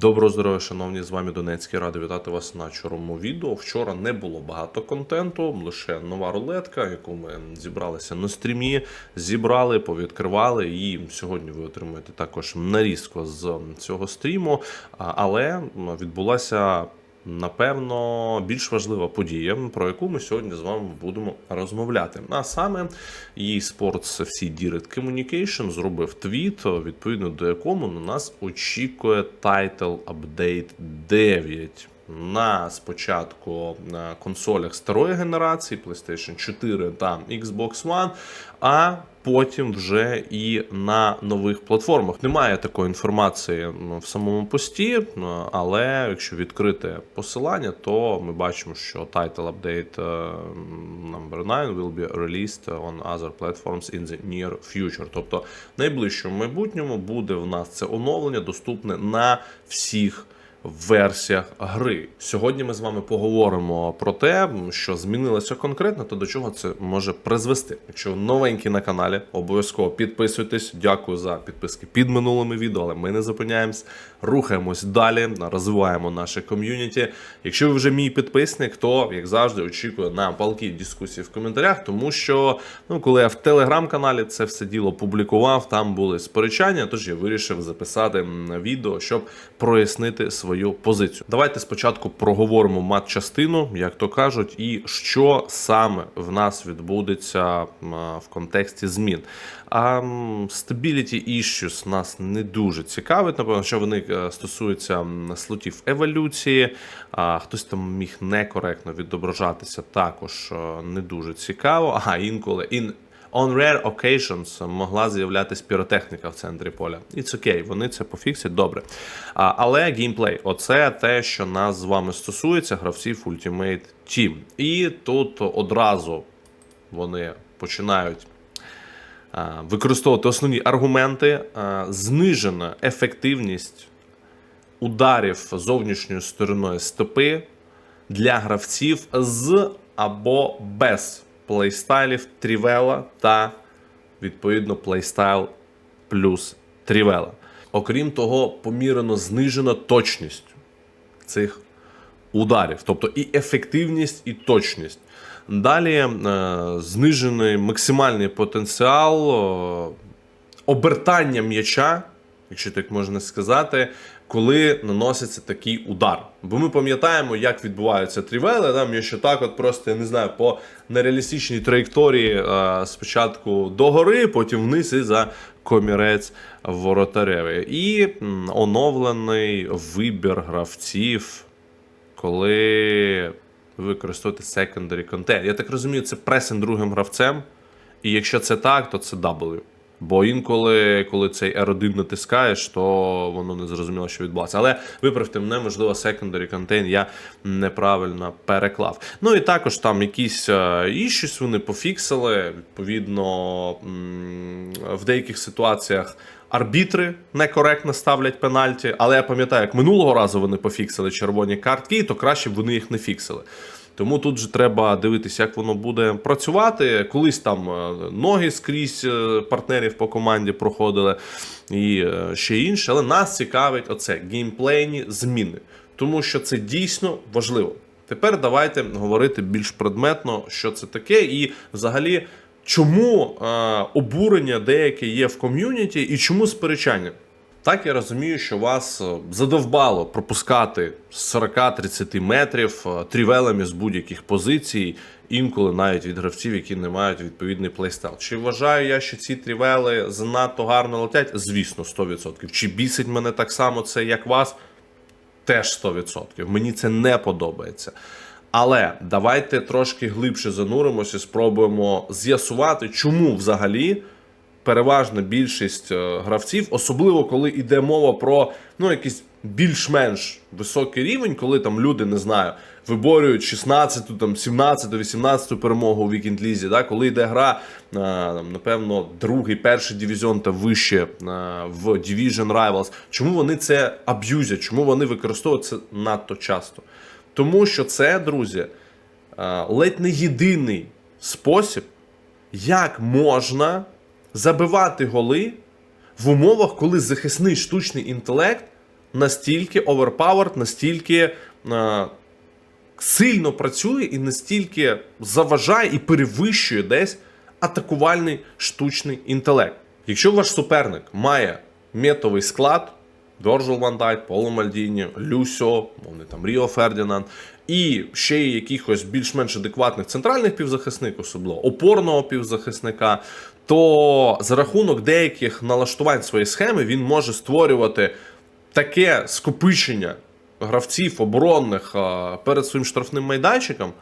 Доброго здоров'я, шановні, з вами Донецький. Радий вітати вас на чорному відео. Вчора не було багато контенту, лише нова рулетка, яку ми зібралися на стрімі, зібрали, повідкривали. І сьогодні ви отримаєте також нарізку з цього стріму. Але відбулася. Напевно, більш важлива подія, про яку ми сьогодні з вами будемо розмовляти. А саме eSports FC Direct Communication зробив твіт, відповідно до якому на нас очікує Title Update 9. На спочатку консолях старої генерації PlayStation 4 та Xbox One, а потім вже і на нових платформах. Немає такої інформації ну, в самому пості, ну, але якщо відкрити посилання, то ми бачимо, що title update е, number 9 will be released on other platforms in the near future. Тобто в найближчому майбутньому буде в нас це оновлення доступне на всіх версіях гри. Сьогодні ми з вами поговоримо про те, що змінилося конкретно, та до чого це може призвести. Якщо новенькі на каналі, обов'язково підписуйтесь. Дякую за підписки під минулими відео, але ми не зупиняємось. Рухаємось далі, розвиваємо наше ком'юніті. Якщо ви вже мій підписник, то як завжди очікую на палкі дискусії в коментарях, тому що ну, коли я в телеграм-каналі це все діло публікував, там були сперечання, тож я вирішив записати відео, щоб прояснити свою позицію. Давайте спочатку проговоримо мат-частину, як то кажуть, і що саме в нас відбудеться в контексті змін. А Stability Issues нас не дуже цікавить, напевно, що вони е, стосуються слотів еволюції. А хтось там міг некоректно відображатися, також е, не дуже цікаво. А інколи in On rare occasions могла з'являтися піротехніка в центрі поля. It's окей, вони це пофіксять добре. А, але геймплей оце те, що нас з вами стосується, гравців Ultimate Team. І тут одразу вони починають використовувати основні аргументи, знижена ефективність ударів зовнішньою стороною стопи для гравців з або без плейстайлів Трівела та відповідно плейстайл плюс Трівела. Окрім того, помірено знижена точність цих ударів, тобто і ефективність, і точність. Далі е, знижений максимальний потенціал е, обертання м'яча, якщо так можна сказати, коли наноситься такий удар. Бо ми пам'ятаємо, як відбуваються трівели. Там є ще так, от просто я не знаю, по нереалістичній траєкторії е, спочатку догори, потім вниз і за комірець воротареві. І оновлений вибір гравців, коли ви використовуєте secondary content. Я так розумію, це пресинг другим гравцем. І якщо це так, то це W. Бо інколи, коли цей R1 натискаєш, то воно не зрозуміло, що відбувається. Але виправте мене, можливо, secondary content я неправильно переклав. Ну і також там якісь е, іщось вони пофіксили. Відповідно, в деяких ситуаціях. Арбітри некоректно ставлять пенальті, але я пам'ятаю, як минулого разу вони пофіксили червоні картки, то краще б вони їх не фіксили. Тому тут же треба дивитися, як воно буде працювати. Колись там е, ноги скрізь е, партнерів по команді проходили і е, ще інше. Але нас цікавить оце геймплейні зміни, тому що це дійсно важливо. Тепер давайте говорити більш предметно, що це таке, і взагалі, чому обурення деяке є в ком'юніті, і чому сперечання. Так я розумію, що вас е, задовбало пропускати з 40-30 метрів е, трівелами з будь-яких позицій, інколи навіть від гравців, які не мають відповідний плейстайл. Чи вважаю я, що ці трівели занадто гарно летять? Звісно, 100%. Чи бісить мене так само це, як вас? Теж 100%. Мені це не подобається. Але давайте трошки глибше зануримося, і спробуємо з'ясувати, чому взагалі переважна більшість е, гравців, особливо коли йде мова про ну, якийсь більш-менш високий рівень, коли там люди не знаю, виборюють 16, там 17, 18 перемогу у Вікінд Лізі, да, коли йде гра, е, там, напевно, другий, перший дивізіон та вище е, в Division Rivals. Чому вони це аб'юзять? Чому вони використовують це надто часто? Тому що це, друзі, ледь не єдиний спосіб, як можна забивати голи в умовах, коли захисний штучний інтелект настільки overpowered, настільки е, сильно працює і настільки заважає і перевищує десь атакувальний штучний інтелект. Якщо ваш суперник має метовий склад, Доржел Ван Дайк, Поло Мальдіні, Люсьо, мовний там Ріо Фердінанд, і ще якихось більш-менш адекватних центральних півзахисників, особливо опорного півзахисника, то за рахунок деяких налаштувань своєї схеми він може створювати таке скопичення гравців оборонних перед своїм штрафним майданчиком,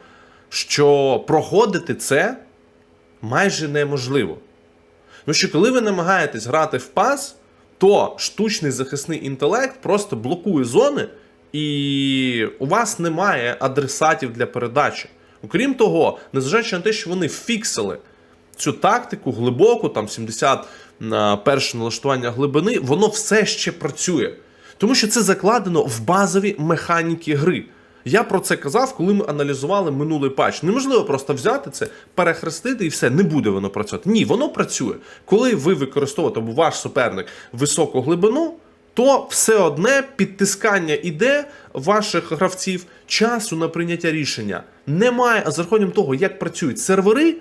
що проходити це майже неможливо. Ну що коли ви намагаєтесь грати в пас, то штучний захисний інтелект просто блокує зони, і у вас немає адресатів для передачі. Окрім того, незважаючи на те, що вони фіксили цю тактику глибоку, там 70 на перше налаштування глибини, воно все ще працює. Тому що це закладено в базові механіки гри. Я про це казав, коли ми аналізували минулий патч. Неможливо просто взяти це, перехрестити і все, не буде воно працювати. Ні, воно працює. Коли ви використовуєте або ваш суперник високу глибину, то все одне підтискання іде ваших гравців часу на прийняття рішення. Немає, а з рахунком того, як працюють сервери,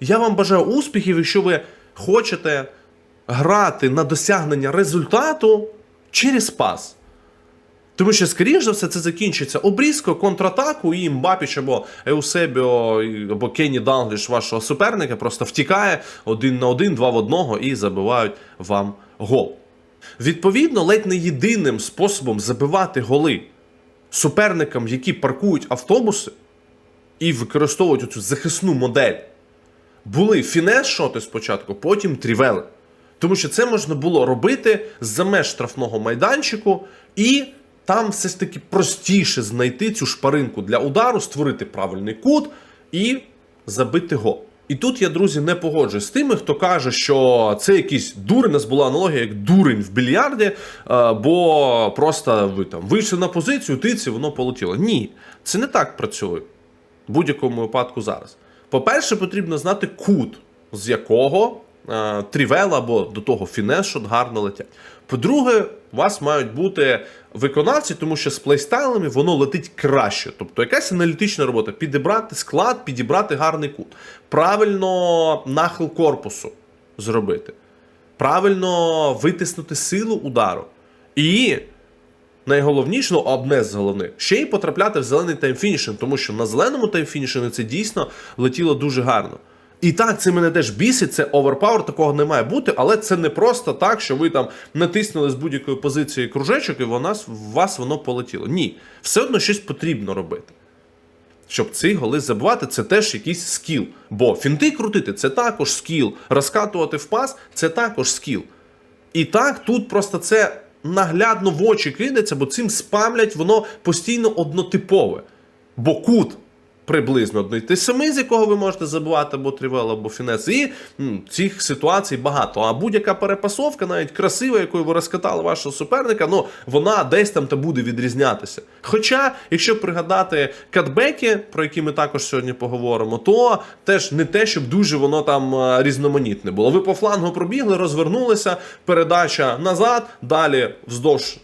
я вам бажаю успіхів, якщо ви хочете грати на досягнення результату через пас. Тому що, скоріш за все, це закінчиться обрізкою, контратаку, і Мбапіч або Еусебіо, або Кенні Дангліш, вашого суперника, просто втікає один на один, два в одного і забивають вам гол. Відповідно, ледь не єдиним способом забивати голи суперникам, які паркують автобуси і використовують цю захисну модель, були фінес-шоти спочатку, потім трівели. Тому що це можна було робити за меж штрафного майданчику, і там все ж таки простіше знайти цю шпаринку для удару, створити правильний кут і забити гол. І тут я, друзі, не погоджуюсь з тими, хто каже, що це якийсь дурень, нас була аналогія як дурень в більярді, е, бо просто ви там вийшли на позицію, тиці, воно полетіло. Ні, це не так працює в будь-якому випадку зараз. По-перше, потрібно знати кут, з якого е, трівел або до того фінес-шот гарно летять. По-друге, у вас мають бути виконавці, тому що з плейстайлами воно летить краще. Тобто якась аналітична робота, підібрати склад, підібрати гарний кут, правильно нахил корпусу зробити, правильно витиснути силу удару. І найголовніше, ну, одне з головних, ще й потрапляти в зелений таймфінішинг, тому що на зеленому таймфінішингу це дійсно летіло дуже гарно. І так, це мене теж бісить, це оверпауер, такого не має бути, але це не просто так, що ви там натиснули з будь-якої позиції кружечок, і вона, в вас воно полетіло. Ні, все одно щось потрібно робити. Щоб ці голи забивати, це теж якийсь скіл. Бо фінти крутити це також скіл. Розкатувати в пас це також скіл. І так, тут просто це наглядно в очі кидається, бо цим спамлять, воно постійно однотипове. Бо кут приблизно одний той самий, з якого ви можете забувати або трівел, або фінес. І м, цих ситуацій багато. А будь-яка перепасовка, навіть красива, якою ви розкатали вашого суперника, ну вона десь там та буде відрізнятися. Хоча, якщо пригадати катбеки, про які ми також сьогодні поговоримо, то теж не те, щоб дуже воно там е, різноманітне було. Ви по флангу пробігли, розвернулися, передача назад, далі вздовж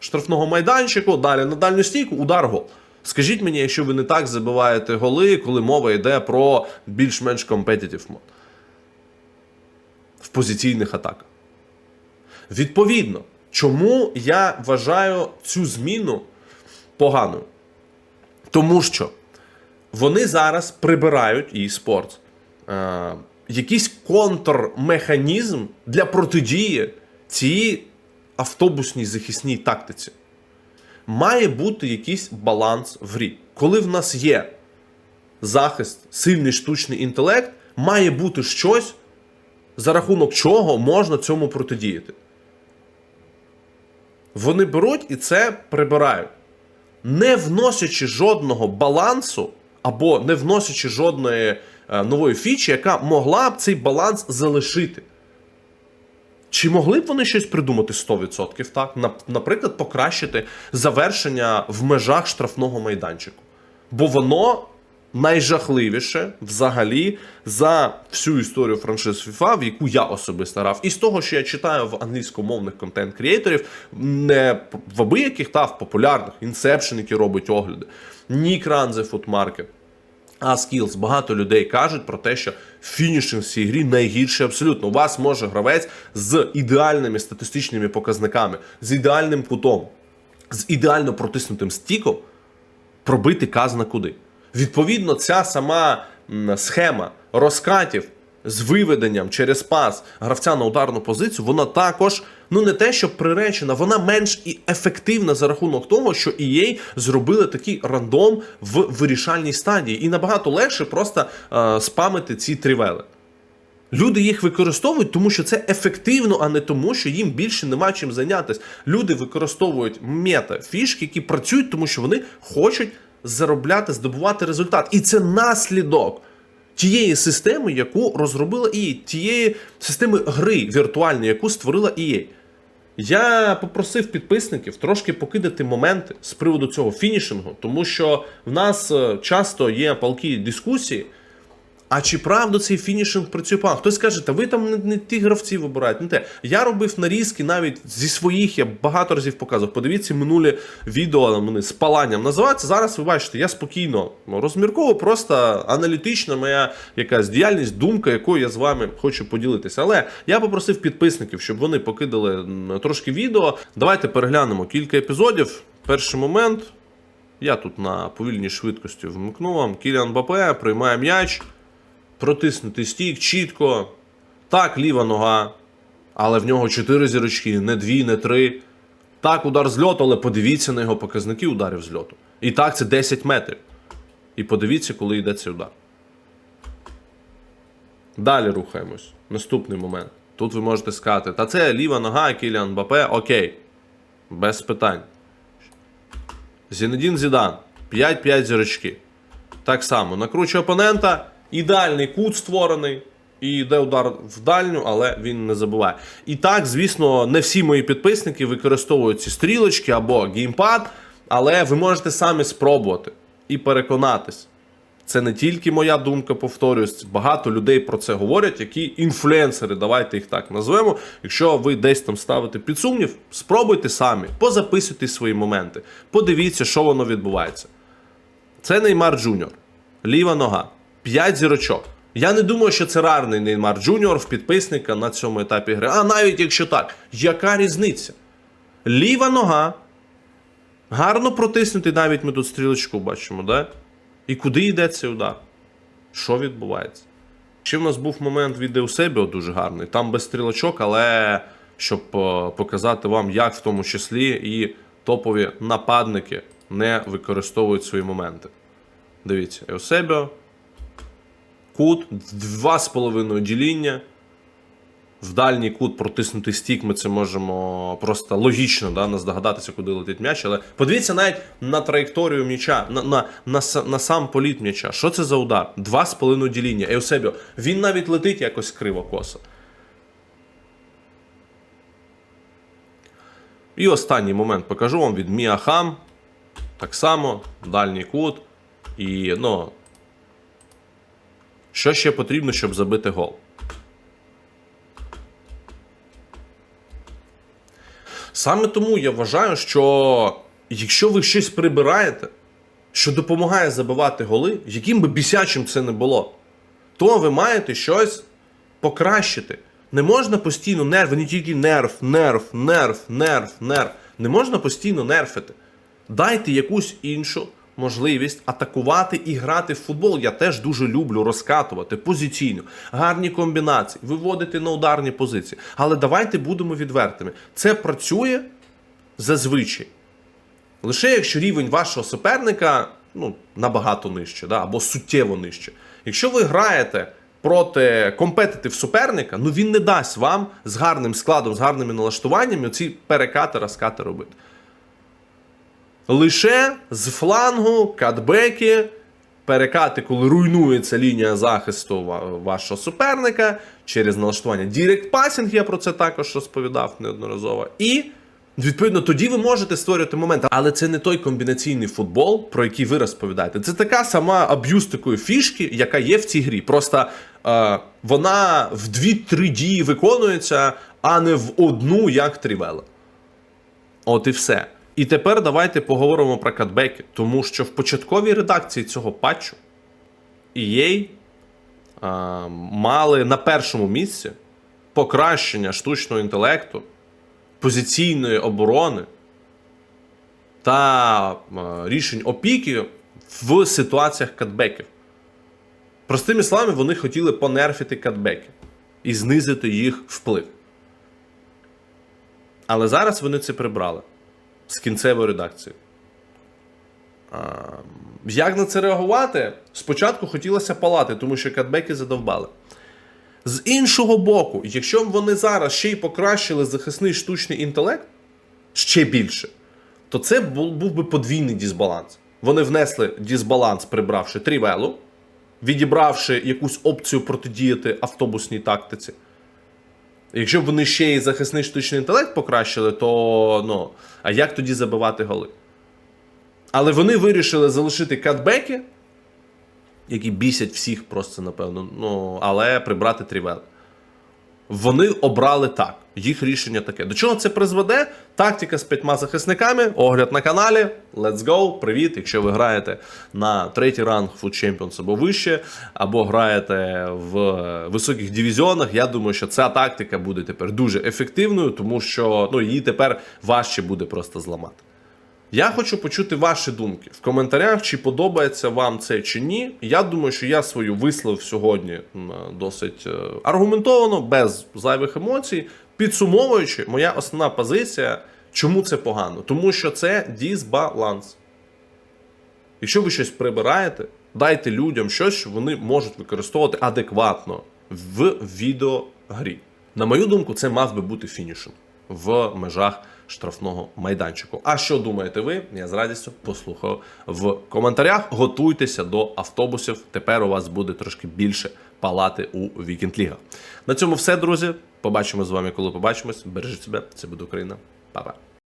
штрафного майданчику, далі на дальню стійку, удар гол. Скажіть мені, якщо ви не так забиваєте голи, коли мова йде про більш-менш competitive мод в позиційних атаках. Відповідно, чому я вважаю цю зміну поганою? Тому що вони зараз прибирають e-sports е, якийсь контрмеханізм для протидії цій автобусній захисній тактиці має бути якийсь баланс в грі. Коли в нас є захист, сильний штучний інтелект, має бути щось, за рахунок чого можна цьому протидіяти. Вони беруть і це прибирають, не вносячи жодного балансу або не вносячи жодної е, нової фічі, яка могла б цей баланс залишити. Чи могли б вони щось придумати 100%? Так? Наприклад, покращити завершення в межах штрафного майданчику. Бо воно найжахливіше взагалі за всю історію франшиз FIFA, в яку я особисто грав. І з того, що я читаю в англійськомовних контент-крієторів, не в абияких та в популярних Inception, який робить огляди, Нік Ранзе Footmarket, а скілз багато людей кажуть про те, що фінішинг в цій грі найгірший абсолютно. У вас може гравець з ідеальними статистичними показниками, з ідеальним кутом, з ідеально протиснутим стіком пробити казна куди. Відповідно, ця сама схема розкатів з виведенням через пас гравця на ударну позицію, вона також ну не те, що приречена, вона менш і ефективна за рахунок того, що EA зробили такий рандом в вирішальній стадії, і набагато легше просто е, спамити ці тривели. Люди їх використовують, тому що це ефективно, а не тому, що їм більше нема чим зайнятися. Люди використовують мета фішки, які працюють, тому що вони хочуть заробляти, здобувати результат. І це наслідок тієї системи, яку розробила EA, тієї системи гри віртуальної, яку створила EA. Я попросив підписників трошки покидати моменти з приводу цього фінішингу, тому що в нас е, часто є палкі дискусії. А чи правда цей фінішинг працює погано? Хтось каже, та ви там не, не ті гравці вибираєте, не те. Я робив нарізки навіть зі своїх, я багато разів показував. Подивіться минулі відео вони з паланням називаються. Зараз ви бачите, я спокійно розмірковую, просто аналітична моя якась діяльність, думка, якою я з вами хочу поділитися. Але я попросив підписників, щоб вони покидали трошки відео. Давайте переглянемо кілька епізодів. Перший момент. Я тут на повільній швидкості вмикну вам. Кіліан Бапе приймає м'яч протиснутий стік чітко. Так, ліва нога, але в нього 4 зірочки, не 2, не 3. Так, удар з льоту, але подивіться на його показники ударів з льоту. І так, це 10 метрів. І подивіться, коли йде цей удар. Далі рухаємось. Наступний момент. Тут ви можете сказати, та це ліва нога, Кіліан Бапе, окей. Без питань. Зінедін Зідан. 5-5 зірочки. Так само, накручує опонента, ідеальний кут створений. І йде удар в дальню, але він не забуває. І так, звісно, не всі мої підписники використовують ці стрілочки або геймпад, але ви можете самі спробувати і переконатись. Це не тільки моя думка, повторюсь, багато людей про це говорять, які інфлюенсери, давайте їх так назвемо. Якщо ви десь там ставите під сумнів, спробуйте самі, позаписуйте свої моменти, подивіться, що воно відбувається. Це Неймар Джуніор. Ліва нога. 5 зірочок. Я не думаю, що це рарний Неймар Джуніор в підписника на цьому етапі гри. А навіть якщо так, яка різниця? Ліва нога. Гарно протиснути, навіть ми тут стрілочку бачимо, да? І куди йде цей удар? Що відбувається? Ще в нас був момент від Еусебіо дуже гарний. Там без стрілочок, але щоб е, показати вам, як в тому числі і топові нападники не використовують свої моменти. Дивіться, Еусебіо. Кут, 2,5 діління. В дальній кут протиснутий стік, ми це можемо просто логічно да, не здогадатися, куди летить м'яч. Але подивіться навіть на траєкторію м'яча, на, на, на, на сам політ м'яча. Що це за удар? 2,5 діління. Еусебіо. Він навіть летить якось криво косо. І останній момент покажу вам від Міахам. Так само, дальній кут. І ну, що ще потрібно, щоб забити гол? Саме тому я вважаю, що якщо ви щось прибираєте, що допомагає забивати голи, яким би бісячим це не було, то ви маєте щось покращити. Не можна постійно нерв, не тільки нерв, нерв, нерв, нерв, нерв. Не можна постійно нерфити. Дайте якусь іншу можливість атакувати і грати в футбол. Я теж дуже люблю розкатувати позиційно, гарні комбінації, виводити на ударні позиції. Але давайте будемо відвертими. Це працює зазвичай. Лише якщо рівень вашого суперника ну, набагато нижче, да, або суттєво нижче. Якщо ви граєте проти компетитив суперника, ну він не дасть вам з гарним складом, з гарними налаштуваннями ці перекати, розкати робити. Лише з флангу, катбеки, перекати, коли руйнується лінія захисту вашого суперника через налаштування Direct Passing, я про це також розповідав неодноразово. І Відповідно, тоді ви можете створювати моменти, але це не той комбінаційний футбол, про який ви розповідаєте. Це така сама аб'юз такої фішки, яка є в цій грі. Просто е, вона в дві-три дії виконується, а не в одну, як трівела. От і все. І тепер давайте поговоримо про катбеки, тому що в початковій редакції цього патчу EA а, мали на першому місці покращення штучного інтелекту, позиційної оборони та а, рішень опіки в ситуаціях катбеків. Простими словами, вони хотіли понерфити катбеки і знизити їх вплив. Але зараз вони це прибрали з кінцевої редакції. А, як на це реагувати? Спочатку хотілося палати, тому що катбеки задовбали. З іншого боку, якщо б вони зараз ще й покращили захисний штучний інтелект ще більше, то це був би подвійний дисбаланс. Вони внесли дисбаланс, прибравши трівелу, відібравши якусь опцію протидіяти автобусній тактиці. Якщо б вони ще й захисний штучний інтелект покращили, то ну, а як тоді забивати голи? Але вони вирішили залишити катбеки, які бісять всіх просто, напевно, ну, але прибрати трівел. Вони обрали так. Їх рішення таке. До чого це призведе? Тактика з п'ятьма захисниками, огляд на каналі. Let's go! Привіт! Якщо ви граєте на третій ранг Food Champions або вище, або граєте в високих дивізіонах, я думаю, що ця тактика буде тепер дуже ефективною, тому що ну, її тепер важче буде просто зламати. Я хочу почути ваші думки в коментарях, чи подобається вам це чи ні. Я думаю, що я свою висловив сьогодні досить е, аргументовано, без зайвих емоцій. Підсумовуючи, моя основна позиція, чому це погано? Тому що це дисбаланс. Якщо ви щось прибираєте, дайте людям щось, що вони можуть використовувати адекватно в відеогрі. На мою думку, це мав би бути фінішем в межах штрафного майданчику. А що думаєте ви? Я з радістю послухаю в коментарях. Готуйтеся до автобусів. Тепер у вас буде трошки більше палати у Вікенд Ліга. На цьому все, друзі. Побачимо з вами, коли побачимось. Бережіть себе, це буде Україна. Па-па.